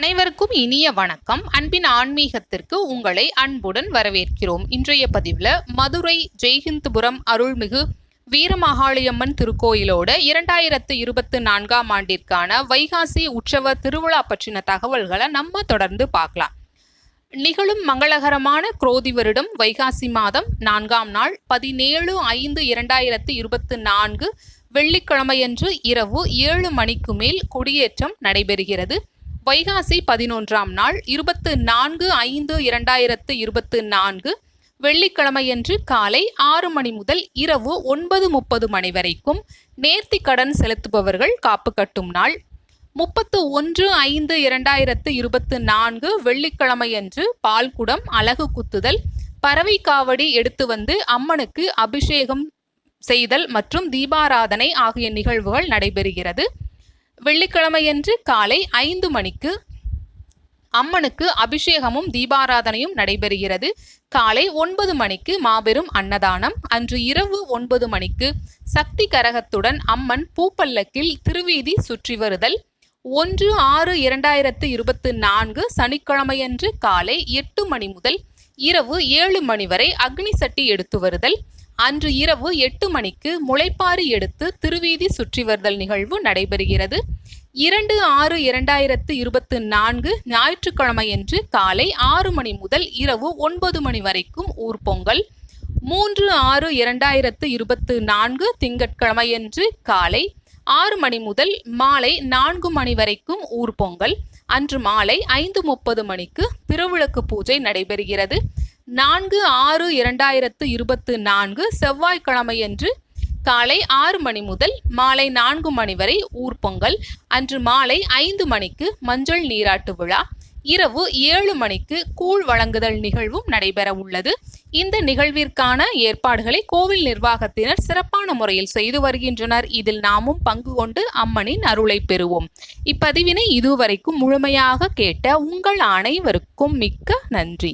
அனைவருக்கும் இனிய வணக்கம். அன்பின் ஆன்மீகத்திற்கு உங்களை அன்புடன் வரவேற்கிறோம். இன்றைய பதிவில் மதுரை ஜெய்ஹிந்துபுரம் அருள்மிகு வீரமகாளியம்மன் திருக்கோயிலோட இரண்டாயிரத்து இருபத்தி நான்காம் ஆண்டிற்கான வைகாசி உற்சவ திருவிழா பற்றின தகவல்களை நம்ம தொடர்ந்து பார்க்கலாம். நிகழும் மங்களகரமான குரோதி வருடம் வைகாசி மாதம் நான்காம் நாள் பதினேழு ஐந்து இரண்டாயிரத்து இருபத்தி நான்கு. வெள்ளிக்கிழமையன்று இரவு ஏழு மணிக்கு மேல் கொடியேற்றம் நடைபெறுகிறது. வைகாசி பதினொன்றாம் நாள் இருபத்து நான்கு ஐந்து இரண்டாயிரத்து இருபத்து நான்கு வெள்ளிக்கிழமையன்று காலை ஆறு மணி முதல் இரவு ஒன்பது முப்பது மணி வரைக்கும் நேர்த்தி கடன் செலுத்துபவர்கள் காப்பு கட்டும் நாள். முப்பத்து ஒன்று ஐந்து இரண்டாயிரத்து இருபத்து நான்கு வெள்ளிக்கிழமையன்று பால்குடம் அலகு குத்துதல் பறவை காவடி எடுத்து வந்து அம்மனுக்கு அபிஷேகம் செய்தல் மற்றும் தீபாராதனை ஆகிய நிகழ்வுகள் நடைபெறுகிறது. வெள்ளிக்கிழமையன்று காலை ஐந்து மணிக்கு அம்மனுக்கு அபிஷேகமும் தீபாராதனையும் நடைபெறுகிறது. காலை ஒன்பது மணிக்கு மாபெரும் அன்னதானம். அன்று இரவு ஒன்பது மணிக்கு சக்தி கரகத்துடன் அம்மன் பூப்பல்லக்கில் திருவீதி சுற்றி வருதல். ஒன்று ஆறு இரண்டாயிரத்து இருபத்து நான்கு சனிக்கிழமையன்று காலை எட்டு மணி முதல் இரவு ஏழு மணி வரை அக்னி சட்டி எடுத்து வருதல். அன்று இரவு எட்டு மணிக்கு முளைப்பாறு எடுத்து திருவீதி சுற்றி வருதல் நிகழ்வு நடைபெறுகிறது. இரண்டு ஆறு இரண்டாயிரத்து இருபத்து நான்கு ஞாயிற்றுக்கிழமையன்று காலை ஆறு மணி முதல் இரவு ஒன்பது மணி வரைக்கும் ஊர் பொங்கல். மூன்று ஆறு இரண்டாயிரத்து இருபத்து நான்கு திங்கட்கிழமையன்று காலை ஆறு மணி முதல் மாலை நான்கு மணி வரைக்கும் ஊர் பொங்கல். அன்று மாலை ஐந்து முப்பது மணிக்கு திருவிளக்கு பூஜை நடைபெறுகிறது. நான்கு ஆறு இரண்டாயிரத்து இருபத்து நான்கு செவ்வாய்க்கிழமையன்று காலை ஆறு மணி முதல் மாலை நான்கு மணி வரை ஊர்பொங்கல் அன்று மாலை ஐந்து மணிக்கு மஞ்சள் நீராட்டு விழா இரவு ஏழு மணிக்கு கூழ் வழங்குதல் நிகழ்வும் நடைபெற உள்ளது. இந்த நிகழ்விற்கான ஏற்பாடுகளை கோவில் நிர்வாகத்தினர் சிறப்பான முறையில் செய்து வருகின்றனர். இதில் நாமும் பங்கு கொண்டு அம்மனின் அருளை பெறுவோம். இப்பதிவினை இதுவரைக்கும் முழுமையாக கேட்ட உங்கள் அனைவருக்கும் மிக்க நன்றி.